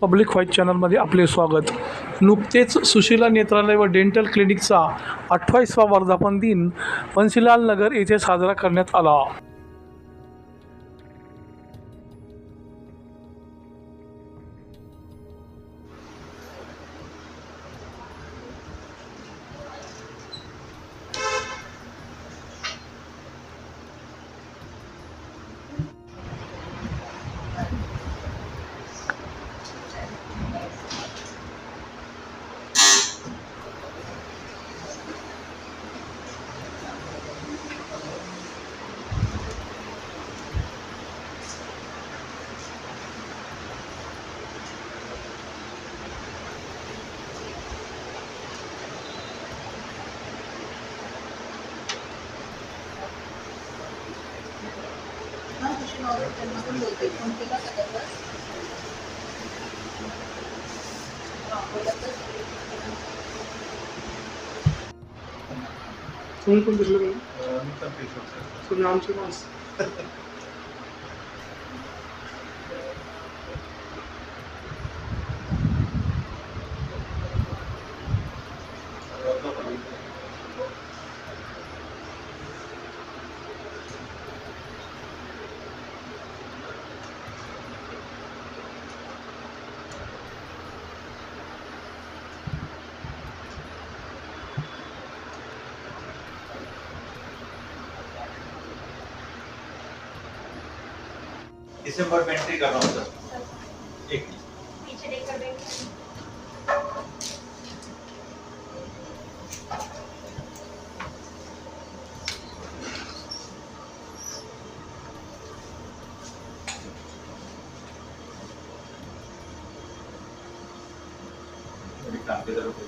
Public white चॅनलमध्ये आपले स्वागत. नुकतेच सुशीला नेत्रालय व डेंटल क्लिनिकचा अठ्ठावीसवा वर्धापन दिन बन्सीलाल नगर येथे साजरा करण्यात आला. पण आमचे माणसं दिसंबर में पीछे देख इसे मैं पेंट्री कर रहा हूँ काम एक आपके तरफ़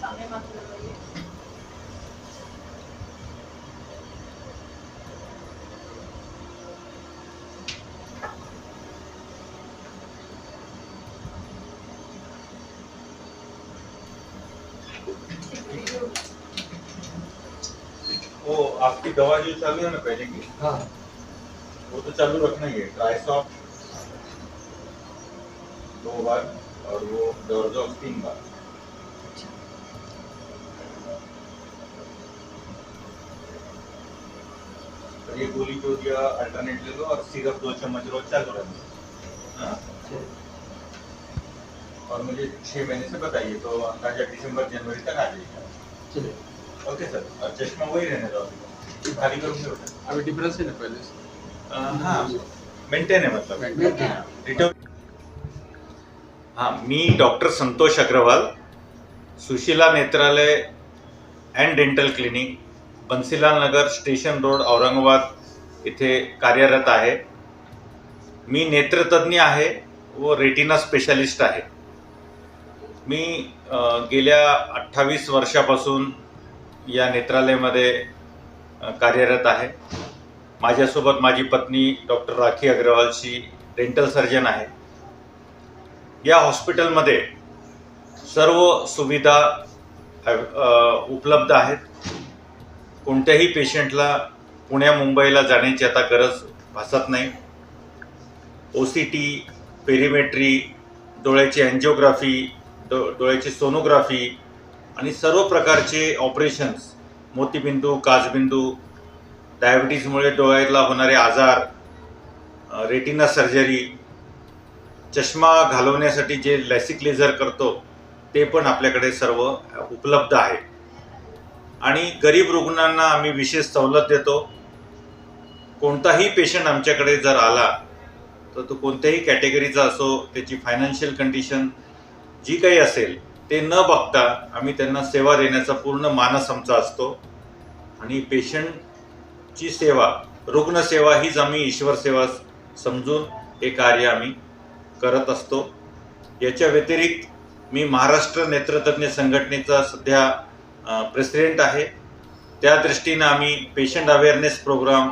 上面吗？वो आपकी दवा जो चालू है ना पहले की हाँ। वो तो चालू रखना ही है ट्राइसॉप दो बार और वो डोरजॉक तीन बार। और ये गोली जो दिया अल्टरनेट ले लो और सिरप दो चम्मच रोज चालू रखना हाँ? और मुझे छह महीने से बताइए तो अंदाज़ा दिसंबर जनवरी तक आ जाएगा। चलिए। Okay sir. चश्मा वही रहने दो खाली करूंगे अभी डिफरेंस है ना पहले? हाँ. मेंटेन आहे मतलब. रिटर्न हां मी doctor Santosh Agarwal Sushila Netralaya and dental clinic Bansilal Nagar station road Aurangabad इथे कार्यरत आहे. मी नेत्रतज्ञ आहे व रेटिना स्पेशालिस्ट आहे. मी गेल्या अठ्ठावीस वर्षापासून या नेत्रालयामध्ये कार्यरत आहे. माझ्यासोबत माझी पत्नी डॉक्टर राखी अग्रवालची डेंटल सर्जन आहे. या हॉस्पिटलमध्ये सर्व सुविधा उपलब्ध आहेत. कोणत्याही पेशंटला पुण्या मुंबईला जाण्याची आता गरज भासत नाही. ओ सी टी पेरिमेट्री डोळ्याची अँजिओग्राफी डो डोळ्याची सोनोग्राफी आणि सर्व प्रकारचे ऑपरेशन्स मोतीबिंदू काचबिंदू डायबिटीजमुळे डोळ्याला होणारे आजार रेटिना सर्जरी चष्मा घालवण्यासाठी जे लॅसिक लेझर करतो ते पण आपल्याकडे सर्व उपलब्ध आहे. आणि गरीब रुग्णांना आम्ही विशेष सवलत देतो. कोणताही पेशंट आमच्याकडे जर आला तर तो कोणत्याही कॅटेगरीचा असो त्याची फायनान्शियल कंडिशन जी काही असेल ते न बघता आम्ही त्यांना सेवा देण्याचा पूर्ण मानस आमचा असतो. आणि पेशंटची सेवा रुग्णसेवा हीच आम्ही ईश्वर सेवा समजून हे कार्य आम्ही करत असतो. याच्या व्यतिरिक्त मी महाराष्ट्र नेत्रतज्ञ संघटनेचा सध्या प्रेसिडेंट आहे. त्या दृष्टीनं आम्ही patient awareness programme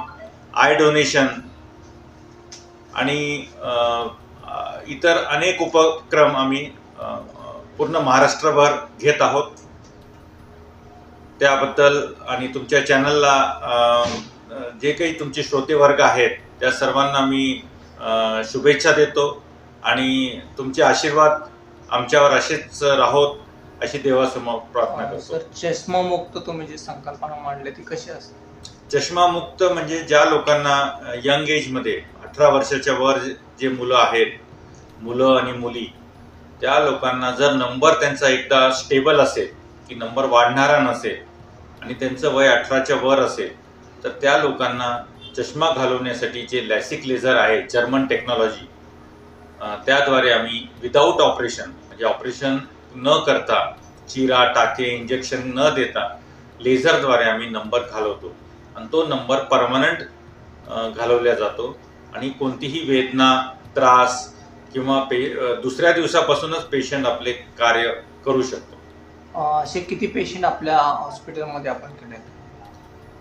eye donation आणि इतर अनेक उपक्रम आम्ही पूर्ण महाराष्ट्रभर घेत आहोत. त्याबद्दल आणि तुमच्या चॅनलला जे काही तुमचे श्रोतेवर्ग आहेत त्या सर्वांना मी शुभेच्छा देतो आणि तुमचे आशीर्वाद आमच्यावर असेच राहोत अशी देवासमोर प्रार्थना करतो. सर चष्मा मुक्त तुम्ही जी संकल्पना मांडली ती कशी असते? चष्मा मुक्त म्हणजे ज्या लोकांना यंग एजमध्ये अठरा वर्षाच्या वर जे मुलं आहेत मुलं आणि मुली त्या लोकांना जर नंबर त्यांचा एकदा स्टेबल असेल की नंबर वाढणारा नसेल आणि त्यांचं वय अठराच्या वर असेल तर त्या लोकांना चष्मा घालवण्यासाठी जे लॅसिक लेझर आहे जर्मन टेक्नॉलॉजी त्याद्वारे आम्ही विदाऊट ऑपरेशन म्हणजे ऑपरेशन न करता चिरा टाके इंजेक्शन न देता लेझरद्वारे आम्ही नंबर घालवतो. आणि तो नंबर परमनंट घालवला जातो. आणि कोणतीही वेदना त्रास किंवा पे दुसऱ्या दिवसापासूनच पेशंट आपले कार्य करू शकतो. असे किती पेशंट आपल्या हॉस्पिटलमध्ये आपण केले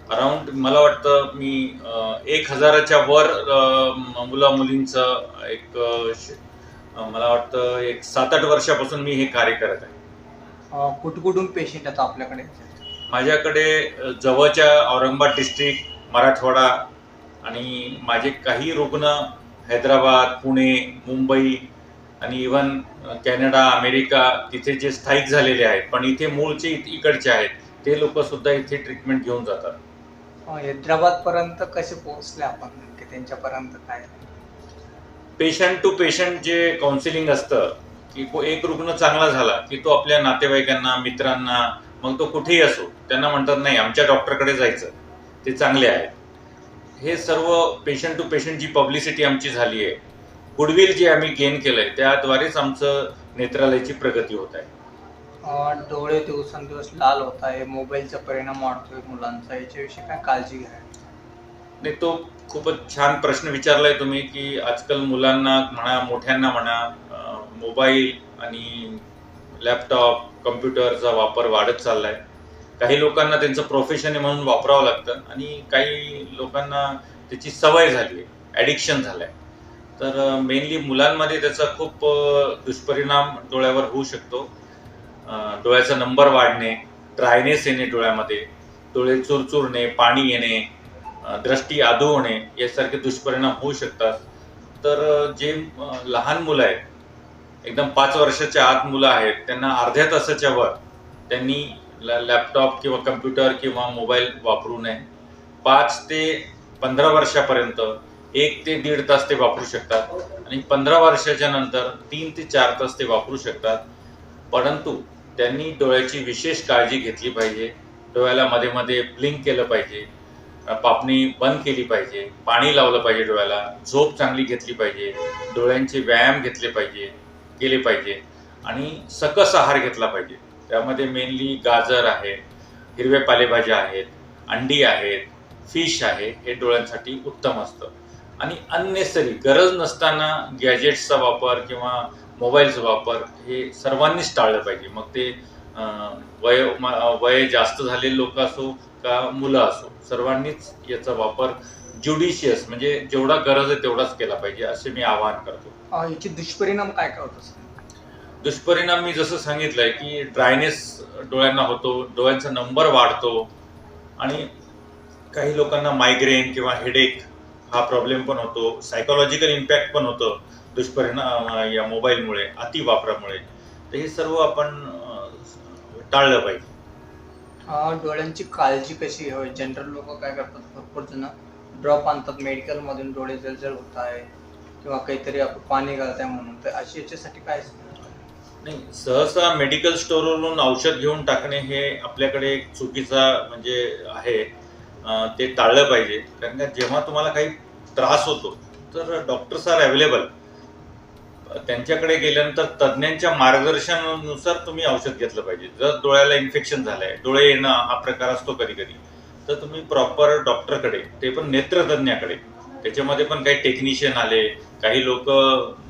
अराउंड मला वाटतं मी एक हजाराच्या वर मुला मुलींचं एक मला वाटतं एक सात आठ वर्षापासून मी हे कार्य करत आहे. अं, कुठं कुठून पेशंट आता आपल्याकडे? माझ्याकडे जवळच्या औरंगाबाद डिस्ट्रिक्ट मराठवाडा आणि माझे काही रुग्ण हैदराबाद पुणे मुंबई आणि इवन कॅनडा अमेरिका तिथे जे स्थायिक झालेले आहेत पण इथे मूळचे इकडचे आहेत ते लोक सुद्धा इथे ट्रीटमेंट घेऊन जातात. हैदराबाद पर्यंत कसे पोहोचले आपण? की त्यांच्यापर्यंत काय? पेशंट टू पेशंट जे काउन्सिलिंग असतं की को- एक रुग्ण चांगला झाला की तो आपल्या नातेवाईकांना मित्रांना मग तो कुठेही असो त्यांना म्हणतात नाही आमच्या डॉक्टरकडे जायचं. ते चांगले आहेत. हे सर्व पेशंट टू पेशंट जी पब्लिसिटी आमची झाली आहे गुडविल जे आम्ही गेन केलंय त्याद्वारेच आमचं नेत्रालयाची प्रगती होत आहे. डोळे दिवसेंदिवस लाल होत आहे मोबाईलचा परिणाम वाढतोय मुलांचा याच्याविषयी काय काळजी घ्या? नाही तो खूपच छान प्रश्न विचारलाय तुम्ही की आजकाल मुलांना म्हणा मोठ्यांना म्हणा अं, मोबाईल आणि लॅपटॉप कम्प्युटरचा वापर वाढत चाललाय. काही लोकांना त्यांचं प्रोफेशन आहे म्हणून वापरावं लागतं. आणि काही लोकांना त्याची सवय झाली आहे ॲडिक्शन झालं आहे तर मेनली मुलांमध्ये त्याचा खूप दुष्परिणाम डोळ्यावर होऊ शकतो. डोळ्याचा नंबर वाढणे ड्रायनेस येणे डोळ्यामध्ये डोळे चुरचुरणे पाणी येणे दृष्टी आधू होणे यासारखे दुष्परिणाम होऊ शकतात. तर जे लहान मुलं आहेत एकदम पाच वर्षाच्या आत मुलं आहेत त्यांना अर्ध्या तासाच्या वर त्यांनी लॅपटॉप किंवा कम्प्युटर किंवा मोबाईल वापरू नये. पाच ते पंधरा वर्षापर्यंत एक ते दीड तास ते वापरू शकतात. आणि पंधरा वर्षाच्या नंतर तीन ते चार तास ते वापरू शकतात. परंतु त्यांनी डोळ्याची विशेष काळजी घेतली पाहिजे. डोळ्याला मध्ये मध्ये ब्लिंक केलं पाहिजे. पापणी बंद केली पाहिजे. पाणी लावलं पाहिजे डोळ्याला. झोप चांगली घेतली पाहिजे. डोळ्यांचे व्यायाम घेतले पाहिजे केले पाहिजे. आणि सकस आहार घेतला पाहिजे. त्यामध्ये मेनली गाजर आहे हिरव्या पालेभाज्या आहेत अंडी आहेत फिश आहे हे डोळ्यांसाठी उत्तम असतं. आणि अननेसरी गरज नसताना गॅजेट्सचा वापर किंवा मोबाईलचा वापर हे सर्वांनीच टाळलं पाहिजे. मग ते वय वय जास्त झालेले लोक असो का मुलं असो सर्वांनीच याचा वापर ज्युडिशियस म्हणजे जेवढा गरज आहे तेवढाच केला पाहिजे असे मी आवाहन करतो. याचे दुष्परिणाम काय काय होत असतात? दुष्परिणाम मी जसं सांगितलंय की ड्रायनेस डोळ्यांना होतो डोळ्यांचा नंबर वाढतो आणि काही लोकांना मायग्रेन किंवा हेडेक हा प्रॉब्लेम पण होतो सायकोलॉजिकल इम्पॅक्ट पण होतं दुष्परिणाम या मोबाईलमुळे अति वापरामुळे तर हे सर्व आपण टाळलं पाहिजे. डोळ्यांची काळजी कशी घ्यावी? जनरल लोक काय करतात? भरपूर जण ड्रॉप आणतात. मेडिकलमधून डोळे जलजल होत आहे किंवा काहीतरी आपण पाणी घालत आहे म्हणून. तर अशी याच्यासाठी काय नाही सहसा मेडिकल स्टोअरवरून औषध घेऊन टाकणे हे आपल्याकडे एक चुकीचा म्हणजे आहे. अं, ते टाळलं पाहिजे. कारण का जेव्हा तुम्हाला काही त्रास होतो तर डॉक्टर्स आर अवेलेबल त्यांच्याकडे गेल्यानंतर तज्ज्ञांच्या मार्गदर्शनानुसार तुम्ही औषध घेतलं पाहिजे. जर डोळ्याला इन्फेक्शन झालंय डोळे येणं हा प्रकार असतो कधी कधी तर तुम्ही प्रॉपर डॉक्टरकडे ते पण नेत्रतज्ञाकडे त्याच्यामध्ये पण काही टेक्निशियन आले काही लोक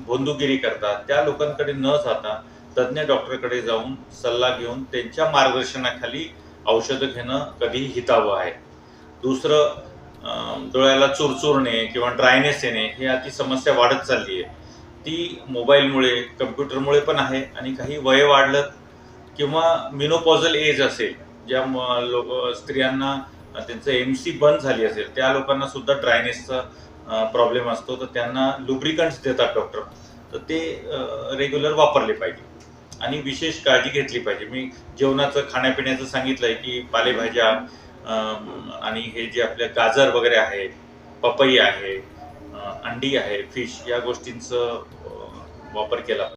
बोंदुगिरी करतात त्या लोकांकडे न जाता तज्ज्ञ डॉक्टरकडे जाऊन सल्ला घेऊन त्यांच्या मार्गदर्शनाखाली औषधं घेणं कधी हितावं आहे. दुसरं डोळ्याला चुरचुरणे किंवा ड्रायनेस येणे ही अति समस्या वाढत चालली आहे. ती मोबाईलमुळे कम्प्युटरमुळे पण आहे आणि काही वय वाढलं किंवा मिनोपॉझल एज असेल ज्या म- लोक स्त्रियांना त्यांचं एम सी बंद झाली असेल त्या लोकांना सुद्धा ड्रायनेसचा प्रॉब्लेम असतो. तर त्यांना लुब्रिकंट्स देतात डॉक्टर. तर ते रेग्युलर वापरले पाहिजे. आणि विशेष काळजी घेतली पाहिजे. मी जेवणाचं खाण्यापिण्याचं सांगितलं आहे की पालेभाज्या आणि हे जे आपलं गाजर वगैरे आहे पपई आहे अंडी आहे फिश या गोष्टींचं वापर केला.